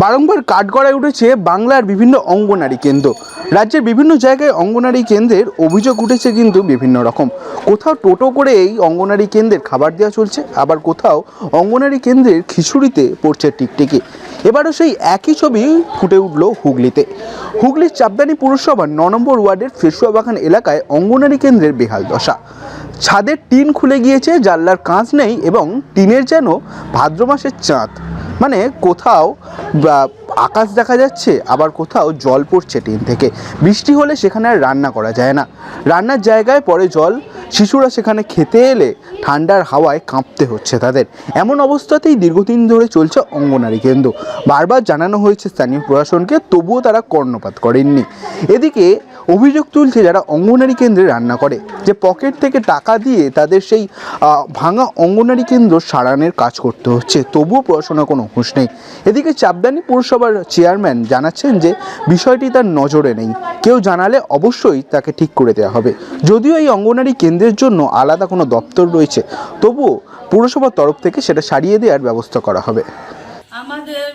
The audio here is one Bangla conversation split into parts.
বারংবার কাঠগড়ায় উঠেছে বাংলার বিভিন্ন অঙ্গনারী কেন্দ্র। রাজ্যের বিভিন্ন জায়গায় অঙ্গনারী কেন্দ্রের অভিযোগ উঠেছে কিন্তু বিভিন্ন রকম। কোথাও টোটো করে এই অঙ্গনারী কেন্দ্রের খাবার দেওয়া চলছে, আবার কোথাও অঙ্গনারী কেন্দ্রের খিচুড়িতে পড়ছে টিকটিকি। এবারও সেই একই ছবি ফুটে উঠল হুগলিতে। হুগলির চাপদানি পুরসভার ন নম্বর ওয়ার্ডের ফেসুয়া বাগান এলাকায় অঙ্গনারী কেন্দ্রের বেহাল দশা। ছাদের টিন খুলে গিয়েছে, জানলার কাঁচ নেই এবং টিনের যেন ভাদ্র মাসের চাঁদ। মানে কোথাও আকাশ দেখা যাচ্ছে, আবার কোথাও জল পড়ছে টিন থেকে। বৃষ্টি হলে সেখানে আর রান্না করা যায় না। রান্নার জায়গায় পরে জল, শিশুরা সেখানে খেতে এলে ঠান্ডার হাওয়ায় কাঁপতে হচ্ছে তাদের। এমন অবস্থাতেই দীর্ঘদিন ধরে চলছে অঙ্গনারী কেন্দ্র। বারবার জানানো হয়েছে স্থানীয় প্রশাসনকে, তবুও তারা কর্ণপাত করেননি। এদিকে অভিযোগ তুলছে যারা অঙ্গনারী কেন্দ্রে রান্না করে, যে পকেট থেকে টাকা দিয়ে তাদের সেই ভাঙা অঙ্গনারী কেন্দ্র সারানোর কাজ করতে হচ্ছে। তবুও পড়াশোনা কোনো হুঁশ নেই। এদিকে চাপদানি পুরসভার চেয়ারম্যান জানাচ্ছেন যে বিষয়টি তার নজরে নেই। কেউ জানালে অবশ্যই তাকে ঠিক করে দেওয়া হবে। যদিও এই অঙ্গনারী কেন্দ্রের জন্য আলাদা কোনো দপ্তর রয়েছে, তবুও পুরসভার তরফ থেকে সেটা সারিয়ে দেওয়ার ব্যবস্থা করা হবে। আমাদের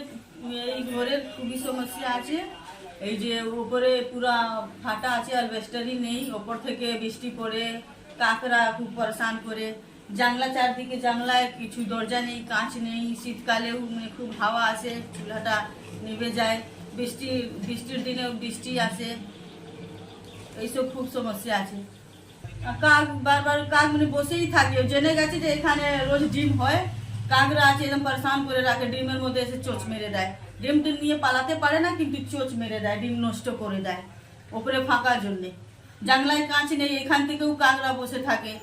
এই যে উপরে পুরা ফাটা আছে আর অ্যালবেস্টারই নেই, ওপর থেকে বৃষ্টি পড়ে কাকরা খুব পরেশান করে। জানলা চারদিকে জানলায় কিছু দরজা নেই, কাঁচ নেই, শীতকালেও মানে খুব হাওয়া আসে চুলাটা নিভে যায়। বৃষ্টি, বৃষ্টির দিনেও বৃষ্টি আসে। এইসব খুব সমস্যা আছে। কাক বারবার কাক মানে বসেই থাকে, জেনে গেছে যে এখানে রোজ ডিম হয়। কাকরা আছে একদম পরেশান করে রাখে ডিমের মধ্যে এসে চোচ মেরে দেয়। ডিম টিম নিয়ে পালাতে পারে না কিন্তু চোচ মেরে দেয় ডিম নষ্ট করে দেয় ওপরে ফাঁকার জন্যে। জানলায় কাঁচ নেই এখান থেকেও কাকরা বসে থাকে।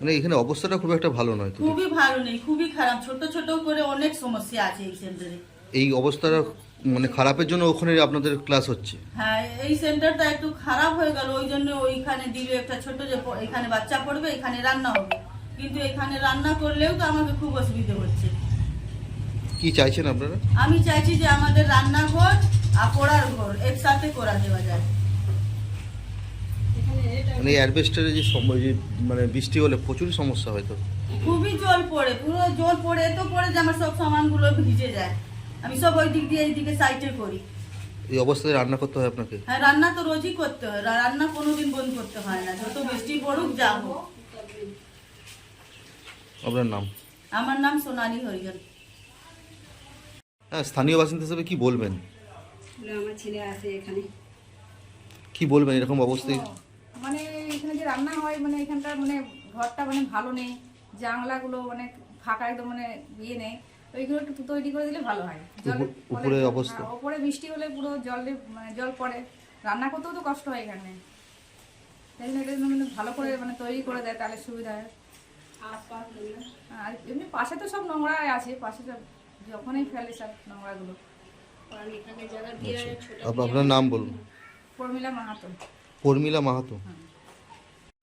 মানে এখানে অবস্থাটা খুব একটা ভালো নয় খুবই ভালো নেই খুবই খারাপ ছোট ছোট করে অনেক সমস্যা আছে এই সেন্টারে এই অবস্থাটা মানে খারাপের জন্য ওখানে আপনাদের ক্লাস হচ্ছে? হ্যাঁ এই সেন্টারটা একটু খারাপ হয়ে গেল ওই জন্য ওইখানে দিল একটা ছোট যে এখানে বাচ্চা পড়বে এখানে রান্না হবে। কিন্তু এখানে রান্না করলেও তো আমাকে খুব অসুবিধা হচ্ছে। কি চাইছেন আপনারা? আমি চাইছি যে আমাদের রান্নাঘর আর পড়ার ঘর একসাথে করা দেওয়া যায়। মানে অ্যাডভেস্টারে যে মানে বৃষ্টি হলে প্রচুর সমস্যা হয় তো? খুবই জল পড়ে পুরো জল পড়ে এত পড়ে যে আমার সব সামানগুলো ভিজে যায়। আমি সব ওই দিক দিয়ে এই দিকে সাইডে করি। এই অবস্থায় রান্না করতে হয় আপনাকে? হ্যাঁ রান্না তো রোজই করতে হয়। রান্না কোনোদিন বন্ধ করতে হয় না। যত বৃষ্টি পড়ুক যা হোক। আপনার নাম? আমার নাম সোনালী হরিজন হ্যাঁ স্থানীয় বাসিন্দা হিসেবে কি বলবেন? আমার ছেলে আছে এখানে। কি বলবেন এরকম অবস্থায় মানে এখানে যে রান্না হয় মানে এখানটা মানে ঘরটা মানে ভালো নেই জানলাগুলো মানে ফাঁকা একদম মানে ইয়ে নেই ওইগুলো একটু তৈরি করে দিলে ভালো হয়। জল উপরে অবস্থা? হ্যাঁ, উপরে বৃষ্টি হলে পুরো জল মানে জল পড়ে। রান্না করতেও তো কষ্ট হয় এখানে। তাই জন্য এটা মানে ভালো করে মানে তৈরি করে দেয় তাহলে সুবিধা হয়। আর এমনি পাশে তো সব নোংরা আছে পাশে সব যখনই ফেলে সব নোংরাগুলো। আপ- আপনার নাম বলুন। প্রমিলা মাহাতো। কর্মিলা মাহাতো।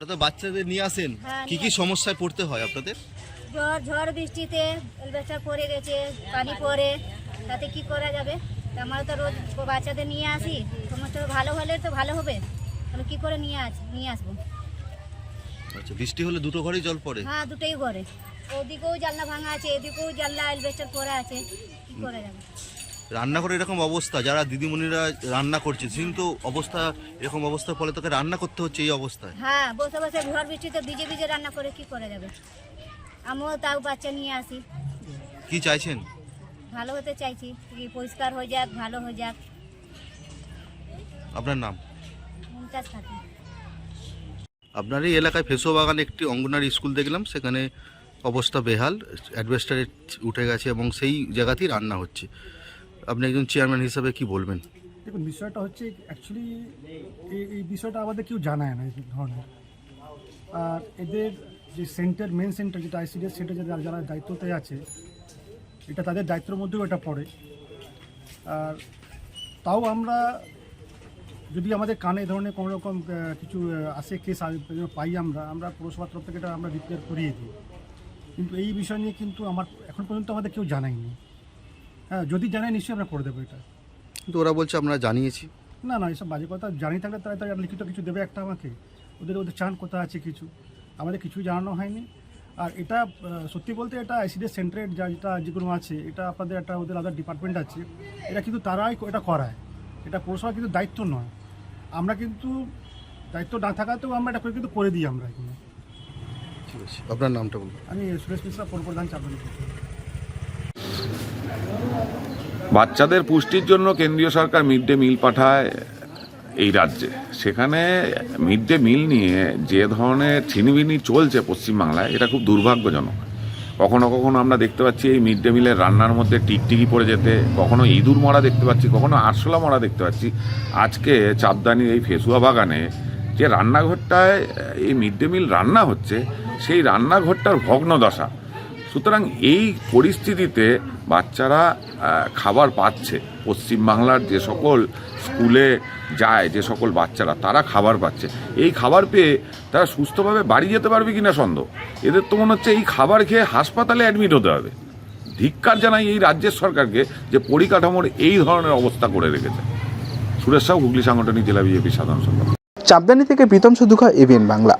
তো বাচ্চাদের নিয়ে আসেন হ্যাঁ, কি কি সমস্যায় পড়তে হয় আপনাদের? ঝড় ঝড় বৃষ্টিতে এলবেস্টার পড়ে গেছে পানি পড়ে তাতে কি করা যাবে? তা আমরা তো রোজ বাচ্চাদের নিয়ে আসি সমস্ত ভালো হলে তো ভালো হবে তাহলে কি করে নিয়ে আস নিয়ে আসব? আচ্ছা বৃষ্টি হলে দুটো ঘরেই জল পড়ে? হ্যাঁ দুটোই ঘরে ওদিকেও জানলা ভাঙা আছে এদিকেও জানলা এলবেস্টার পড়ে আছে। কি করা যাবে? রান্না করে এরকম অবস্থা যারা দিদিমণিরা রান্না করছে কিন্তু অবস্থা এরকম অবস্থার ফলে তোকে রান্না করতে হচ্ছে এই অবস্থায়। হ্যাঁ বসে বসে ঝড় বৃষ্টিতে ভিজে ভিজে রান্না করে কি করা যাবে? আমিও তাও বাচ্চা নিয়ে আসি। কি চাইছেন? ভালো হতে চাইছি কি পরিষ্কার হয়ে যাক ভালো হয়ে যাক। আপনার নাম? মমতাজ খাতুন। আপনার এই এলাকায় ফেসো বাগানে একটি অঙ্গনারী স্কুল দেখলাম, সেখানে অবস্থা বেহাল, অ্যাডভেস্টারে উঠে গেছে এবং সেই জায়গাতেই রান্না হচ্ছে। আপনি একজন চেয়ারম্যান হিসাবে কি বলবেন? দেখুন, বিষয়টা হচ্ছে অ্যাকচুয়ালি এই বিষয়টা আমাদের কেউ জানায় না এই ধরনের। আর এদের যে সেন্টার মেন সেন্টার যেটা আইসিডিএস সেটা যারা যারা দায়িত্বতে আছে, এটা তাদের দায়িত্বের মধ্যেও এটা পড়ে। আর তাও আমরা যদি আমাদের কানে ধরনের কোনো রকম কিছু আসে কেস পাই আমরা আমরা পৌরসভার তরফ থেকে এটা আমরা রিপেয়ার করিয়ে দিই। কিন্তু এই বিষয় নিয়ে কিন্তু আমার এখন পর্যন্ত আমাদের কেউ জানায়নি। হ্যাঁ যদি জানায় নিশ্চয়ই আমরা করে দেবো এটা। কিন্তু ওরা বলছে আমরা জানিয়েছি। না না এসব বাজে কথা জানিয়ে থাকলে তারা তারা লিখিত কিছু দেবে একটা আমাকে। ওদের ওদের চান কোথা আছে কিছু। আমাদের কিছুই জানানো হয়নি। আর এটা সত্যি বলতে এটা আইসিডিএস সেন্টারের যা যেটা যেগুলো আছে এটা আপনাদের একটা ওদের আলাদা ডিপার্টমেন্ট আছে। এটা কিন্তু তারাই এটা করায়। এটা পৌরসভা কিন্তু দায়িত্ব নয়। আমরা কিন্তু দায়িত্ব না থাকাতেও আমরা এটা কিন্তু করে দিই আমরা এখানে। ঠিক আছে। আপনার নামটা বলুন। আমি সুরেশ মিশ্রা পৌরপ্রধান বাচ্চাদের পুষ্টির জন্য কেন্দ্রীয় সরকার মিড ডে মিল পাঠায় এই রাজ্যে। সেখানে মিড ডে মিল নিয়ে যে ধরনের ছিনিবিনি চলছে পশ্চিমবাংলায় এটা খুব দুর্ভাগ্যজনক। কখনো কখনো আমরা দেখতে পাচ্ছি এই মিড ডে মিলের রান্নার মধ্যে টিকটিকি পড়ে যেতে, কখনো ইঁদুর মরা দেখতে পাচ্ছি, কখনো আরশোলা মরা দেখতে পাচ্ছি। আজকে চাপদানির এই ফেসুয়া বাগানে যে রান্নাঘরটায় এই মিড ডে মিল রান্না হচ্ছে, সেই রান্নাঘরটার ভগ্নদশা। সুতরাং এই পরিস্থিতিতে বাচ্চারা খাবার পাচ্ছে। পশ্চিমবাংলার যে সকল স্কুলে যায়, যে সকল বাচ্চারা, তারা খাবার পাচ্ছে। এই খাবার পেয়ে তারা সুস্থভাবে বাড়ি যেতে পারবে কিনা সন্দেহ? এদের তো মনে হচ্ছে এই খাবার খেয়ে হাসপাতালে অ্যাডমিট হতে হবে। ধিক্কার জানাই এই রাজ্যের সরকারকে যে পরিকাঠামোর এই ধরনের অবস্থা করে রেখেছে। সুরেশ সাউ হুগলি সাংগঠনিক জেলা বিজেপি সাধারণ সম্পাদক। চাপদানি থেকে প্রীতম সুদুখা এভিএন বাংলা।